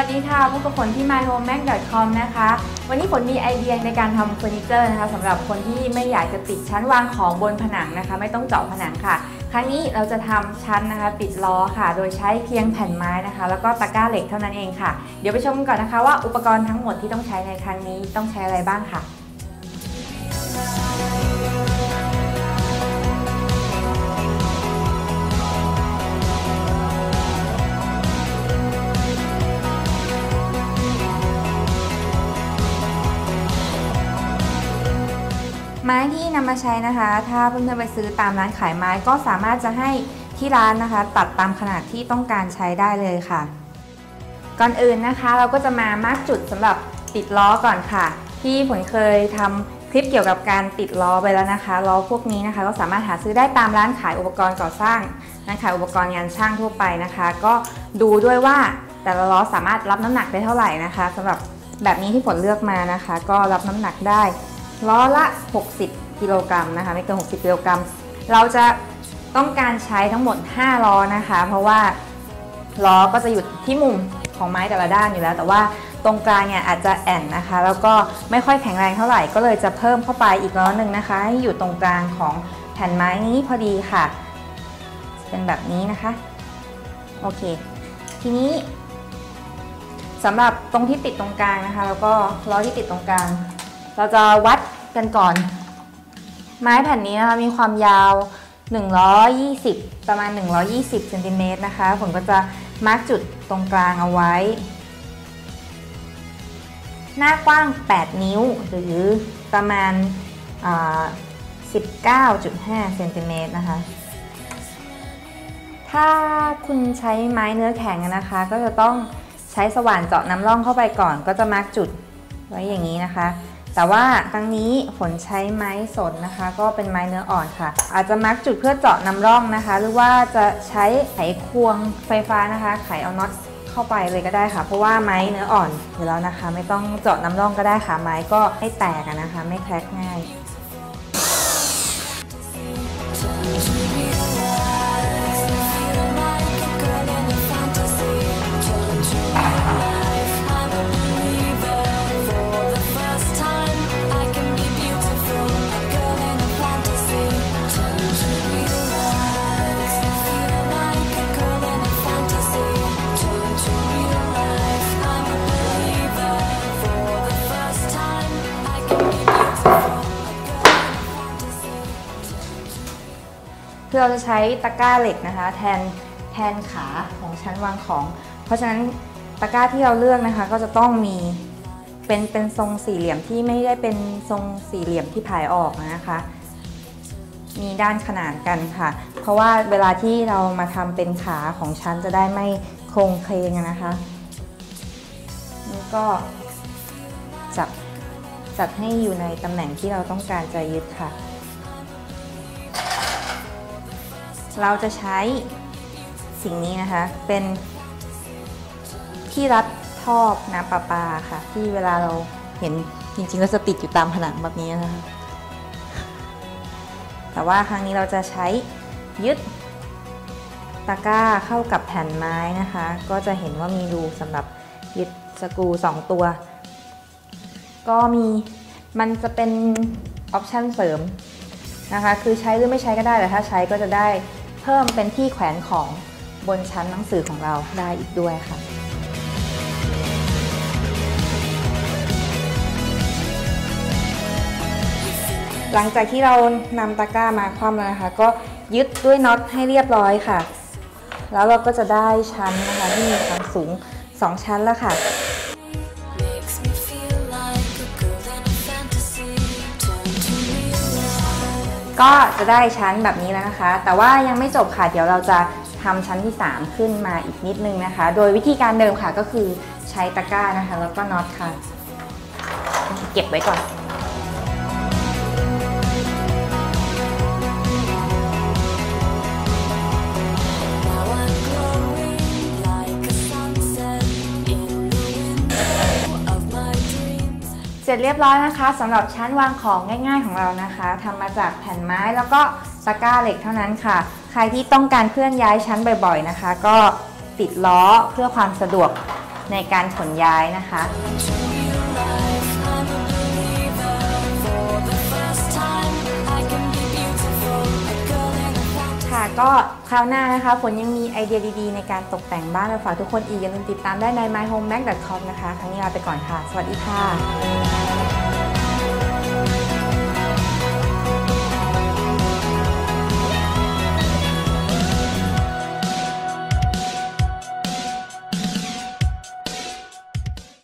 ัสดีค่ะพบกับฝนที่ myhomemac.com นะคะ วันนี้ฝนมีไอเดียในการทำเฟอร์นิเจอร์นะคะสำหรับคนที่ไม่อยากจะติดชั้นวางของบนผนังนะคะ ไม่ต้องเจาะผนังค่ะ ครั้งนี้เราจะทำชั้นนะคะ ปิดล้อค่ะ โดยใช้เพียงแผ่นไม้นะคะ แล้วก็ตะกร้าเหล็กเท่านั้นเองค่ะ เดี๋ยวไปชมกันก่อนนะคะว่าอุปกรณ์ทั้งหมดที่ต้องใช้ในครั้งนี้ต้องใช้อะไรบ้างค่ะ ไม้ที่นำมาใช้นะคะ ถ้าเพื่อนๆไปซื้อตามร้านขายไม้ก็สามารถจะให้ที่ร้านนะคะ ตัดตามขนาดที่ต้องการใช้ได้เลยค่ะ ก่อนอื่นนะคะเราก็จะมามาร์กจุดสำหรับติดล้อก่อนค่ะ ที่ผลเคยทำคลิปเกี่ยวกับการติดล้อไปแล้วนะคะล้อพวกนี้นะคะก็สามารถหาซื้อได้ตามร้านขายอุปกรณ์ก่อสร้างร้านขายอุปกรณ์งานช่างทั่วไปนะคะ ก็ดูด้วยว่าแต่ละล้อสามารถรับน้ำหนักได้เท่าไหร่นะคะสำหรับแบบนี้ที่ผลเลือกมานะคะ ก็รับน้ำหนักได้ ล้อละ 60 กิโลกรัมนะคะไม่เกิน 60 กิโลกรัม เราจะต้องการใช้ทั้งหมด 5 ล้อนะคะ เพราะว่าล้อก็จะอยู่ที่มุมของไม้แต่ละด้านอยู่แล้ว แต่ว่าตรงกลางเนี่ยอาจจะแอนนะคะ แล้วก็ไม่ค่อยแข็งแรงเท่าไหร่ก็เลยจะเพิ่มเข้าไปอีกล้อหนึ่งนะคะ ให้อยู่ตรงกลางของแผ่นไม้นี้พอดีค่ะ เป็นแบบนี้นะคะโอเค ทีนี้สำหรับตรงที่ติดตรงกลางนะคะ แล้วก็ล้อที่ติดตรงกลาง เราจะวัดกันก่อน ไม้แผ่นนี้นะคะมีความยาว 120 ประมาณ 120เซนติเมตรนะคะ ผมก็จะมาร์กจุดตรงกลางเอาไว้ หน้ากว้าง 8 นิ้วหรือประมาณ 19.5เซนติเมตรนะคะ ถ้าคุณใช้ไม้เนื้อแข็งนะคะ ก็จะต้องใช้สว่านเจาะน้ำร่องเข้าไปก่อน ก็จะมาร์กจุดไว้อย่างนี้นะคะ แต่ว่าครั้งนี้ฝนใช้ไม้สนนะคะ ก็เป็นไม้เนื้ออ่อนค่ะ อาจจะมาร์กจุดเพื่อเจาะน้ำร่องนะคะ หรือว่าจะใช้ไขควงไฟฟ้านะคะ ไขเอาน็อตเข้าไปเลยก็ได้ค่ะ เพราะว่าไม้เนื้ออ่อนอยู่แล้วนะคะ ไม่ต้องเจาะน้ำร่องก็ได้ค่ะ ไม้ก็ไม่แตกนะคะ ไม่แครกง่าย เราจะใช้ตะกร้าเหล็กนะคะ แทนแทนขาของชั้นวางของ เพราะฉะนั้นตะกร้าที่เราเลือกนะคะ ก็จะต้องมีเป็นเป็นทรงสี่เหลี่ยมที่ไม่ได้เป็นทรงสี่เหลี่ยมที่ผายออกนะคะ มีด้านขนานกันค่ะ เพราะว่าเวลาที่เรามาทำเป็นขาของชั้นจะได้ไม่โครงเคลงนะคะนี่ก็จับจัดให้อยู่ในตำแหน่งที่เราต้องการจะยึดค่ะ เราจะใช้สิ่งนี้นะคะ เป็นที่รัดท่อน้ำประปาค่ะ ที่เวลาเราเห็นจริงๆก็จะติดอยู่ตามผนังแบบนี้นะคะ แต่ว่าครั้งนี้เราจะใช้ยึดตะกร้าเข้ากับแผ่นไม้นะคะ ก็จะเห็นว่ามีรูสำหรับยึดสกรู2 ตัว ก็มีมันจะเป็นออปชันเสริมนะคะ คือใช้หรือไม่ใช้ก็ได้แต่ถ้าใช้ก็จะได้ เพิ่มเป็นที่แขวนของบนชั้นหนังสือของเราได้อีกด้วยค่ะ หลังจากที่เรานำตะกร้ามาคว่ำแล้วนะคะ ก็ยึดด้วยน็อตให้เรียบร้อยค่ะ แล้วเราก็จะได้ชั้นนะคะที่มีความสูง 2 ชั้นแล้วค่ะ ก็จะได้ชั้นแบบนี้แล้วนะคะ แต่ว่ายังไม่จบค่ะ เดี๋ยวเราจะทำชั้นที่ 3 ขึ้นมาอีกนิดนึงนะคะ โดยวิธีการเดิมค่ะก็คือใช้ตะกร้านะคะ แล้วก็น็อตค่ะ เก็บไว้ก่อน ร็จเรียบร้อยนะคะสำหรับชั้นวางของง่าย ๆของเรานะคะทำมาจากแผ่นไม้แล้วก็สกร้าเหล็กเท่านั้นค่ะ ใครที่ต้องการเคลื่อนย้ายชั้นบ่อยๆนะคะ ก็ติดล้อเพื่อความสะดวกในการขนย้ายนะคะค่ะก็คราวหน้านะคะฝนยังมีไอเดียดีๆ ในการตกแต่งบ้านมาฝากทุกคนอีกอย่าลืมติดตามได้ใน myhomemac.com นะคะ ครั้งนี้ลาไปก่อนค่ะ สวัสดีค่ะ